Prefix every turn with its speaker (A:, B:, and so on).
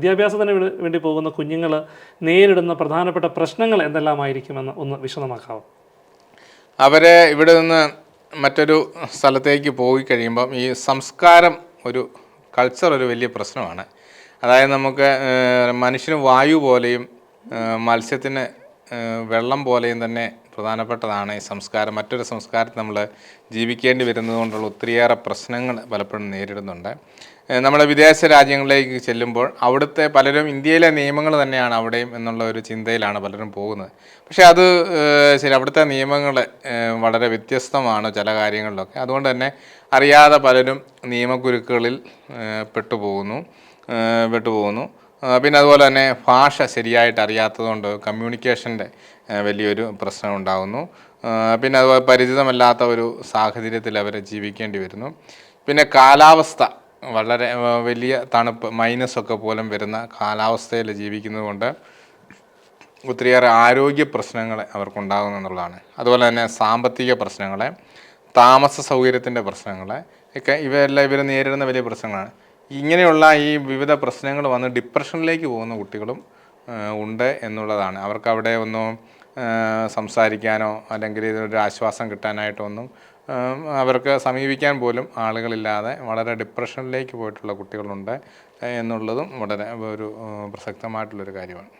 A: വിദ്യാഭ്യാസത്തിന് വേണ്ടി പോകുന്ന കുഞ്ഞുങ്ങൾ നേരിടുന്ന പ്രധാനപ്പെട്ട പ്രശ്നങ്ങൾ എന്തെല്ലാമായിരിക്കുമെന്ന് ഒന്ന് വിശദമാക്കാവും?
B: അവരെ ഇവിടെ നിന്ന് മറ്റൊരു സ്ഥലത്തേക്ക് പോയി കഴിയുമ്പം ഈ സംസ്കാരം ഒരു കൾച്ചർ ഒരു വലിയ പ്രശ്നമാണ്. അതായത് നമുക്ക് മനുഷ്യന് വായു പോലെയും മത്സ്യത്തിന് വെള്ളം പോലെയും തന്നെ പ്രധാനപ്പെട്ടതാണ്. ഈ സംസ്കാരം മറ്റൊരു സംസ്കാരത്തിൽ നമ്മൾ ജീവിക്കേണ്ടി വരുന്നത് കൊണ്ടുള്ള ഒത്തിരിയേറെ പ്രശ്നങ്ങൾ പലപ്പോഴും നേരിടുന്നുണ്ട്. നമ്മൾ വിദേശ രാജ്യങ്ങളിലേക്ക് ചെല്ലുമ്പോൾ അവിടുത്തെ പലരും ഇന്ത്യയിലെ നിയമങ്ങൾ തന്നെയാണ് അവിടെയും എന്നുള്ള ഒരു ചിന്തയിലാണ് പലരും പോകുന്നത്. പക്ഷേ അത് ശരി അവിടുത്തെ നിയമങ്ങൾ വളരെ വ്യത്യസ്തമാണ് ചില കാര്യങ്ങളിലൊക്കെ. അതുകൊണ്ട് തന്നെ അറിയാതെ പലരും നിയമക്കുരുക്കുകളിൽ പെട്ടുപോകുന്നു പെട്ടുപോകുന്നു. പിന്നെ അതുപോലെ തന്നെ ഭാഷ ശരിയായിട്ട് അറിയാത്തതുകൊണ്ട് കമ്മ്യൂണിക്കേഷന്റെ വലിയൊരു പ്രശ്നം ഉണ്ടാകുന്നു പിന്നെ അതുപോലെ പരിചിതമല്ലാത്ത ഒരു സാഹചര്യത്തിൽ അവർ ജീവിക്കേണ്ടി വരുന്നു. പിന്നെ കാലാവസ്ഥ വളരെ വലിയ തണുപ്പ് മൈനസ് ഒക്കെ പോലും വരുന്ന കാലാവസ്ഥയിൽ ജീവിക്കുന്നതുകൊണ്ട് ഒത്തിരിയേറെ ആരോഗ്യ പ്രശ്നങ്ങൾ അവർക്കുണ്ടാകുന്നു എന്നുള്ളതാണ്. അതുപോലെ തന്നെ സാമ്പത്തിക പ്രശ്നങ്ങളെ താമസ സൗകര്യത്തിന്റെ പ്രശ്നങ്ങളെ ഒക്കെ ഇവയെല്ലാം ഇവർ നേരിടുന്ന വലിയ പ്രശ്നങ്ങളാണ്. ഇങ്ങനെയുള്ള ഈ വിവിധ പ്രശ്നങ്ങൾ വന്ന് ഡിപ്രഷനിലേക്ക് പോകുന്ന കുട്ടികളും ഉണ്ട് എന്നുള്ളതാണ്. അവർക്ക് അവിടെ ഒന്നും സംസാരിക്കാനോ അല്ലെങ്കിൽ ഇതിനൊരു ആശ്വാസം കിട്ടാനായിട്ടോ ഒന്നും അവർക്ക് സമീപിക്കാൻ പോലും ആളുകളില്ലാതെ വളരെ ഡിപ്രഷനിലേക്ക് പോയിട്ടുള്ള കുട്ടികളുണ്ട് എന്നുള്ളതും വളരെ ഒരു പ്രസക്തമായിട്ടുള്ളൊരു കാര്യമാണ്.